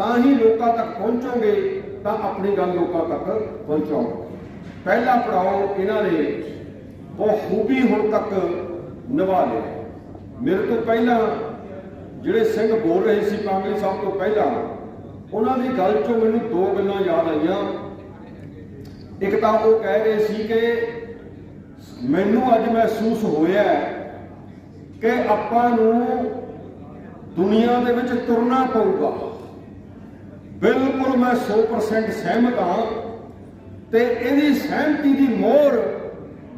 ਤਾਂ ਹੀ ਲੋਕਾਂ ਤੱਕ ਪਹੁੰਚੋਗੇ, ਤਾਂ ਆਪਣੀ ਗੱਲ ਲੋਕਾਂ ਤੱਕ ਪਹੁੰਚਾਓ ਪਹਿਲਾ ਪੜਾਓ, ਇਹਨਾਂ ਨੇ ਬਹੁਤ ਖੂਬੀ ਹੁਣ ਤੱਕ ਨਿਭਾ ਲਿਆ। ਮੇਰੇ ਤੋਂ ਪਹਿਲਾਂ ਜਿਹੜੇ ਸਿੰਘ ਬੋਲ ਰਹੇ ਸੀ, ਕਾਂਗਰਸ ਸਾਹਿਬ ਤੋਂ ਪਹਿਲਾਂ, ਉਹਨਾਂ ਦੀ ਗੱਲ ਚੋਂ ਮੈਨੂੰ ਦੋ ਗੱਲਾਂ ਯਾਦ ਆਈਆਂ। ਇੱਕ ਤਾਂ ਉਹ ਕਹਿ ਰਹੇ ਸੀ ਕਿ ਮੈਨੂੰ ਅੱਜ ਮਹਿਸੂਸ ਹੋਇਆ ਕਿ ਆਪਾਂ ਨੂੰ ਦੁਨੀਆ ਦੇ ਵਿੱਚ ਤੁਰਨਾ ਪਊਗਾ। ਬਿਲਕੁਲ ਮੈਂ 100% ਸਹਿਮਤ ਹਾਂ ਤੇ ਇਹਦੀ ਸਹਿਮਤੀ ਦੀ ਮੋਹਰ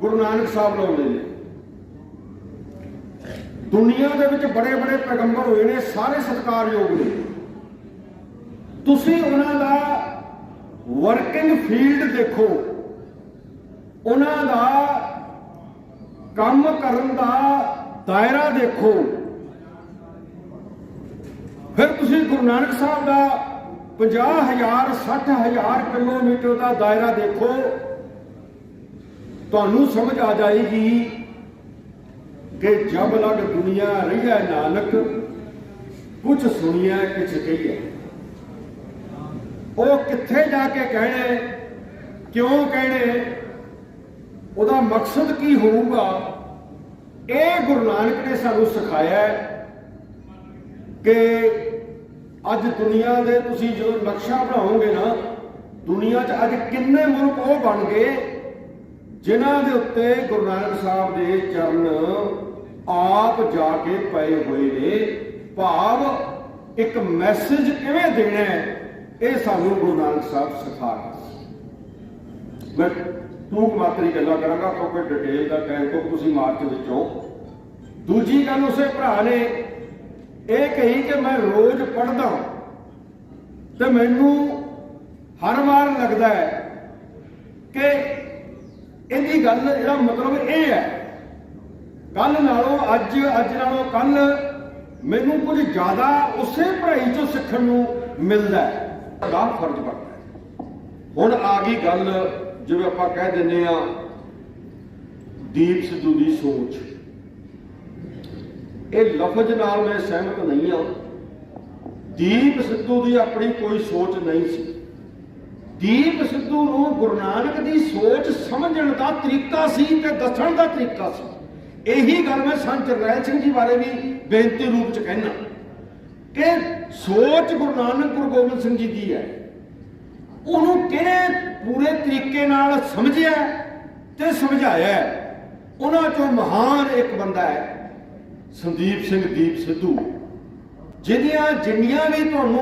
ਗੁਰੂ ਨਾਨਕ ਸਾਹਿਬ ਲਾਉਂਦੇ ਨੇ ਦੁਨੀਆ ਦੇ ਵਿੱਚ ਬੜੇ ਬੜੇ ਪੈਗੰਬਰ ਹੋਏ ਨੇ, ਸਾਰੇ ਸਤਿਕਾਰਯੋਗ ਨੇ। ਤੁਸੀਂ ਉਹਨਾਂ ਦਾ ਵਰਕਿੰਗ ਫੀਲਡ ਦੇਖੋ। ਉਹਨਾਂ ਦਾ ਕੰਮ ਕਰਨ ਦਾ ਦਾਇਰਾ ਦੇਖੋ। ਫਿਰ ਤੁਸੀਂ ਗੁਰੂ ਨਾਨਕ ਸਾਹਿਬ ਦਾ 50000 60000 ਕਿਲੋਮੀਟਰ ਦਾ ਦਾਇਰਾ ਦੇਖੋ, ਤੁਹਾਨੂੰ ਸਮਝ ਆ ਜਾਏਗੀ ਕਿ ਜਬ ਲਗ ਦੁਨੀਆ ਰਹੀਆ ਨਾਨਕ ਕੁਝ ਸੁਣਿਆ ਕੁਝ ਕਹੀਏ ਉਹ ਕਿੱਥੇ ਜਾ ਕੇ ਕਹਿਣੇ, ਕਿਉਂ ਕਹਿਣੇ, ਉਹਦਾ ਮਕਸਦ ਕੀ ਹੋਊਗਾ, ਇਹ ਗੁਰੂ ਨਾਨਕ ਨੇ ਸਾਨੂੰ ਸਿਖਾਇਆ ਕਿ ਅੱਜ ਦੁਨੀਆ ਦੇ ਤੁਸੀਂ ਜਦੋਂ ਨਕਸ਼ਾ ਬਣਾਓਗੇ ਨਾ, ਦੁਨੀਆ 'ਚ ਅੱਜ ਕਿੰਨੇ ਮੁਲਕ ਉਹ ਬਣ ਗਏ ਜਿਨ੍ਹਾਂ ਦੇ ਉੱਤੇ ਗੁਰੂ ਨਾਨਕ ਸਾਹਿਬ ਦੇ ਚਰਨ ਆਪ ਜਾ ਕੇ ਪਏ ਹੋਏ ਨੇ। ਭਾਵ ਇੱਕ ਮੈਸੇਜ ਕਿਵੇਂ ਦੇਣਾ ਹੈ, ਇਹ ਸਾਨੂੰ ਗੁਰੂ ਨਾਨਕ ਸਾਹਿਬ ਸਿਖਾ ਰਹੇ ਮੈਂ ਤੂੰ ਮਾਤਰੀ ਗੱਲਾਂ ਕਰਾਂਗਾ, ਕਿਉਂਕਿ ਡਿਟੇਲ ਦਾ ਟਾਈਮ ਤੋਂ ਤੁਸੀਂ ਮਾਰਚ ਵਿੱਚੋਂ ਦੂਜੀ ਗੱਲ ਉਸੇ ਭਰਾ ਨੇ ਇਹ ਕਹੀ ਕਿ ਮੈਂ ਰੋਜ਼ ਪੜਦਾ ਤੇ ਮੈਨੂੰ ਹਰ ਵਾਰ ਲੱਗਦਾ ਹੈ ਕਿ ਇਹਦੀ ਗੱਲ, ਇਹਦਾ ਮਤਲਬ ਇਹ ਹੈ ਕੱਲ ਨਾਲੋਂ ਅੱਜ ਅੱਜ ਨਾਲੋਂ ਕੱਲ ਮੈਨੂੰ ਕੁਝ ਜ਼ਿਆਦਾ ਉਸੇ ਪੜ੍ਹਾਈ ਚੋਂ ਸਿੱਖਣ ਨੂੰ ਮਿਲਦਾ ਹੈ। ਦਾ ਫਰਜ਼ ਬਣਦਾ ਹੁਣ ਆ ਗਈ ਗੱਲ, ਜਿਵੇਂ ਆਪਾਂ ਕਹਿ ਦਿੰਨੇ ਆ ਦੀਪ ਸਿੱਧੂ ਦੀ ਸੋਚ। ਇਹ ਲਫ਼ਜ਼ ਨਾਲ ਮੈਂ ਸਹਿਮਤ ਨਹੀਂ ਹਾਂ। ਦੀਪ ਸਿੱਧੂ ਦੀ ਆਪਣੀ ਕੋਈ ਸੋਚ ਨਹੀਂ ਸੀ। ਦੀਪ ਸਿੱਧੂ ਨੂੰ ਗੁਰੂ ਨਾਨਕ ਦੀ ਸੋਚ ਸਮਝਣ ਦਾ ਤਰੀਕਾ ਸੀ ਤੇ ਦੱਸਣ ਦਾ ਤਰੀਕਾ ਸੀ। ਇਹੀ ਗੱਲ ਮੈਂ ਸੰਤ ਜਰਨੈਲ ਸਿੰਘ ਜੀ ਬਾਰੇ ਵੀ ਬੇਨਤੀ ਰੂਪ ਚ ਕਹਿਣਾ ਕਿ ਸੋਚ ਗੁਰੂ ਨਾਨਕ, ਗੁਰੂ ਗੋਬਿੰਦ ਸਿੰਘ ਜੀ ਦੀ ਹੈ। ਉਹਨੂੰ ਕਿਹੜੇ ਪੂਰੇ ਤਰੀਕੇ ਨਾਲ ਸਮਝਿਆ ਤੇ ਸਮਝਾਇਆ ਉਹਨਾਂ ਚੋਂ ਮਹਾਨ ਇੱਕ ਬੰਦਾ ਹੈ। ਸੰਦੀਪ ਸਿੰਘ ਦੀਪ ਸਿੱਧੂ। ਜਿਹਦੀਆਂ ਜਿੰਨੀਆਂ ਵੀ ਤੁਹਾਨੂੰ